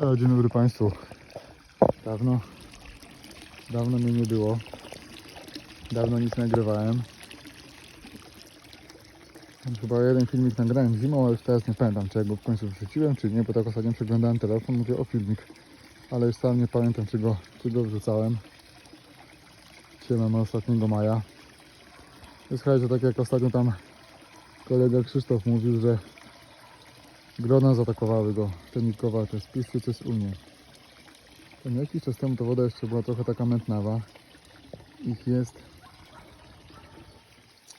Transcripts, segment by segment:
E, Dzień dobry Państwu. Dawno, dawno mnie nie było. Dawno nic nagrywałem. Chyba jeden filmik nagrałem zimą, ale już teraz nie pamiętam, czy ja go w końcu wrzuciłem, czy nie, bo tak ostatnio przeglądałem telefon, mówię o filmik. Ale już sam nie pamiętam, czy go, czy go wrzucałem. Dzisiaj mamy ostatniego maja. Słuchajcie, tak jak ostatnio tam kolega Krzysztof mówił, że Grona zaatakowały go, te nitkowate. Spójrzcie, co jest u mnie. Ten jakiś czas temu ta woda jeszcze była trochę taka mętnawa. Ich jest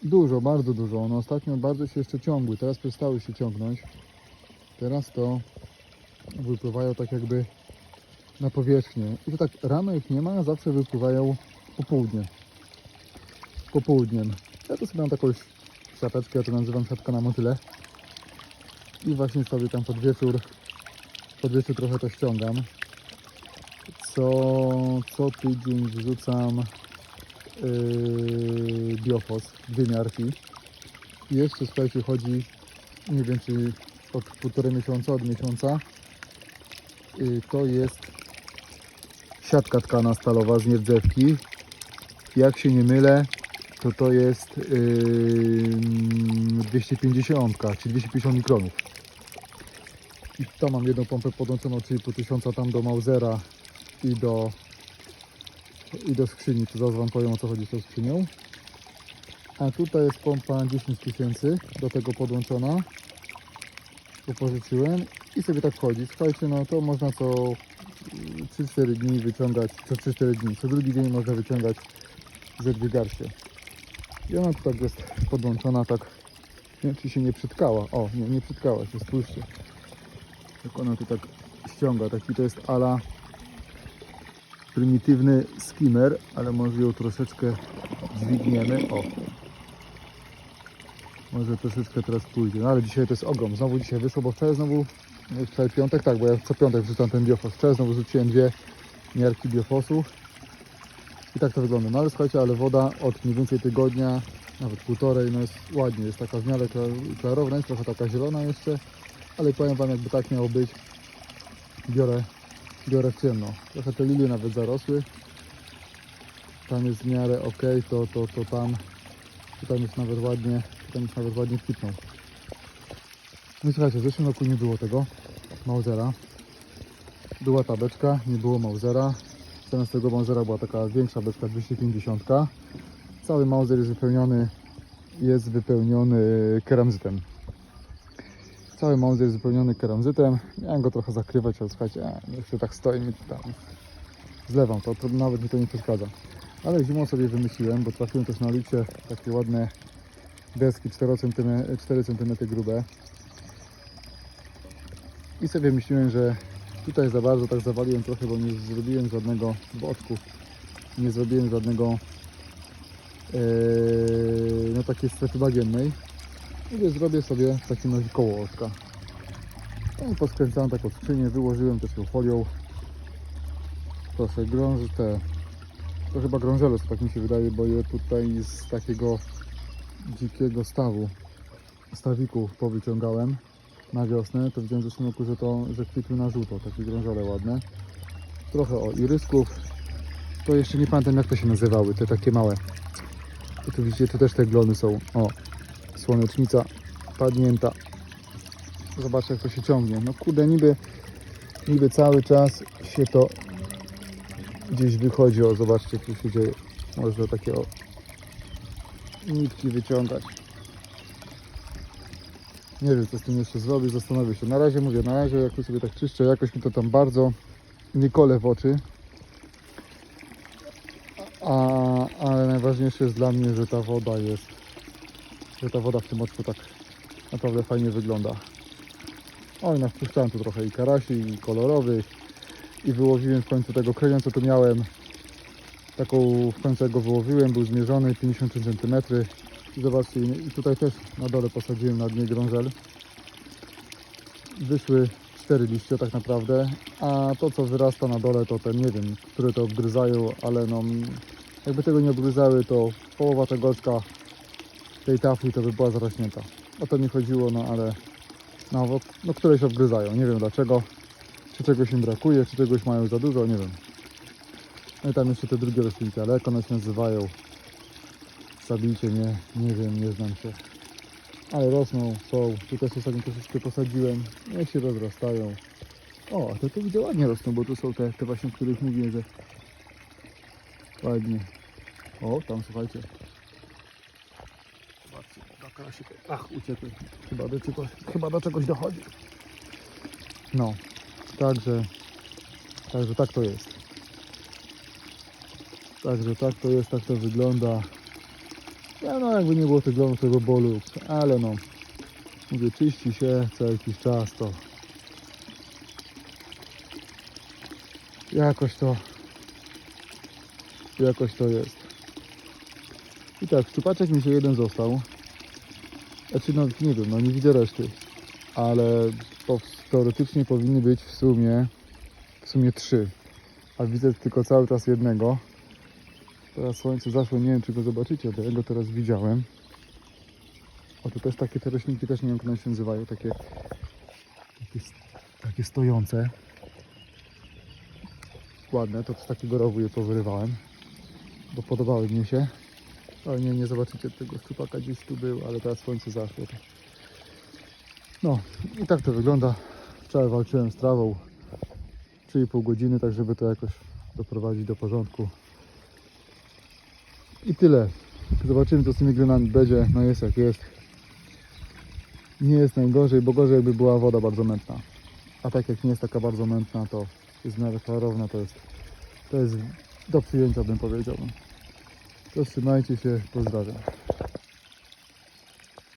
dużo, bardzo dużo. One ostatnio bardzo się jeszcze ciągły, teraz przestały się ciągnąć. Teraz to wypływają tak jakby na powierzchnię. I to tak rano ich nie ma, zawsze wypływają po południe. Popołudniem. Ja to sobie mam taką siateczkę, ja to nazywam siatka na motyle. I właśnie sobie tam pod wieczór, pod wieczór trochę to ściągam. Co, co tydzień wrzucam yy, biofos. I jeszcze słuchajcie, chodzi, nie wiem czy od półtorej miesiąca, od miesiąca. Yy, to jest siatka tkana stalowa z nierdzewki. Jak się nie mylę, to to jest yy, 250, czyli 250 mikronów. I tam mam jedną pompę podłączoną 3,5 tysiąca tam do Mausera i do i do skrzyni, to zaraz Wam powiem o co chodzi z tą skrzynią. A tutaj jest pompa 10 tysięcy, do tego podłączona. Upożyczyłem i sobie tak chodzi. Słuchajcie, no to można co mm, 3-4 dni wyciągać, co 3-4 dni, co drugi dzień można wyciągać ze dwie garście. I ona tak jest podłączona, tak, nie wiem czy się nie przytkała. O, nie, nie przytkała się, spójrzcie. Jak ona tu tak ściąga, taki to jest ala prymitywny skimmer, ale może ją troszeczkę dźwigniemy. O! Może troszeczkę teraz pójdzie. No ale dzisiaj to jest ogrom. Znowu dzisiaj wyszło, bo wczoraj znowu, no wczoraj piątek, tak, bo ja co piątek wrzucam ten biofos. Wczoraj znowu rzuciłem dwie miarki biofosu. I tak to wygląda. No ale słuchajcie, ale woda od mniej więcej tygodnia, nawet półtorej, no jest ładnie, jest taka w miarę klar- klarowna, jest trochę taka zielona jeszcze, ale powiem Wam, jakby tak miało być, biorę, biorę w ciemno. Trochę te lilie nawet zarosły. Tam jest w miarę ok, to, to, to tam, to tam jest nawet ładnie, to tam jest nawet ładnie kwitną. No i słuchajcie, w zeszłym roku nie było tego Mausera. Była ta beczka, nie było Mausera. Zamiast tego Mausera była taka większa beczka 250. Cały Mauser jest wypełniony, jest wypełniony keramzytem. Cały jest wypełniony keramzytem. Miałem go trochę zakrywać, ale słuchajcie, jeszcze tak stoi mi tam. Zlewam to, to nawet mi to nie przeszkadza. Ale zimą sobie wymyśliłem, bo trafiłem też na licie takie ładne deski 4 cm, 4 cm grube. I sobie myśliłem, że tutaj za bardzo tak zawaliłem trochę, bo nie zrobiłem żadnego boczku. Nie zrobiłem żadnego e, no takiej strefy bagiennej. Mówię, zrobię sobie w takim razie koło oczka. No poskręcałem taką skrzynię, wyłożyłem też ją folią. Proszę, grąży te, to chyba grążele, tak mi się wydaje, bo je tutaj z takiego dzikiego stawu, stawiku powyciągałem na wiosnę, to widziałem w zeszłym roku, że to, że kwitły na żółto, takie grążele ładne. Trochę o irysków, to jeszcze nie pamiętam jak to się nazywały, te takie małe. I tu widzicie, tu też te glony są, o, słonecznica padnięta. Zobaczcie jak to się ciągnie. No kurde, niby, niby cały czas się to gdzieś wychodzi. O, zobaczcie, co się dzieje. Można takie o nitki wyciągać. Nie wiem, co z tym jeszcze zrobić, zastanowię się. Na razie mówię, na razie jakoś sobie tak czyszczę, jakoś mi to tam bardzo nie kole w oczy. A, ale najważniejsze jest dla mnie, że ta woda jest że ta woda w tym oczku tak naprawdę fajnie wygląda. Oj, no wpuszczałem tu trochę i karasi, i kolorowych i wyłowiłem w końcu tego krenia, co tu miałem. Taką w końcu go wyłowiłem, był zmierzony 53 cm. I zobaczcie, i tutaj też na dole posadziłem na dnie grążel. Wyszły cztery liście tak naprawdę, a to co wyrasta na dole to te nie wiem, które to obgryzają, ale no jakby tego nie obgryzały to połowa tego oczka tej tafli to by była zarośnięta. O to mi chodziło, no ale no, bo, no któreś obgryzają, nie wiem dlaczego. Czy czegoś im brakuje, czy czegoś mają za dużo, nie wiem. No i tam jeszcze te drugie roślinki, ale jak one się nazywają? Zabijcie mnie, nie wiem, nie znam się. Ale rosną, są. Tu też ostatnio troszeczkę posadziłem. Niech się rozrastają. O, a to widzę ładnie rosną, bo tu są te, te właśnie, o których mówiłem, że ładnie. O, tam słuchajcie. Ach, uciekły. Chyba do czegoś, chyba do czegoś dochodzi. No, także, także tak to jest. Także tak to jest, tak to wygląda. Ja no jakby nie było tego, tego bolu, ale no, mówię, czyści się co jakiś czas, to jakoś to, jakoś to jest. I tak, szczupaczek mi się jeden został. Znaczy no nie wiem, no nie widzę reszty, ale teoretycznie powinny być w sumie, w sumie trzy, a widzę tylko cały czas jednego. Teraz słońce zaszło, nie wiem czy go zobaczycie, bo ja go teraz widziałem. O tu też takie te roślinki, też nie wiem jak one się nazywają, takie, takie, takie stojące. Ładne, to z takiego rowu je powyrywałem, bo podobały mi się. Ale nie, nie zobaczycie tego szczupaka, gdzieś tu był, ale teraz słońce zaszło. No i tak to wygląda. Wczoraj walczyłem z trawą 3,5 godziny, tak żeby to jakoś doprowadzić do porządku. I tyle. Zobaczymy co z tymi glonami będzie. No jest jak jest. Nie jest najgorzej, bo gorzej jakby była woda bardzo mętna. A tak jak nie jest taka bardzo mętna, to jest w miarę klarowna, to jest, to jest do przyjęcia bym powiedział. To trzymajcie się, pozdrawiam.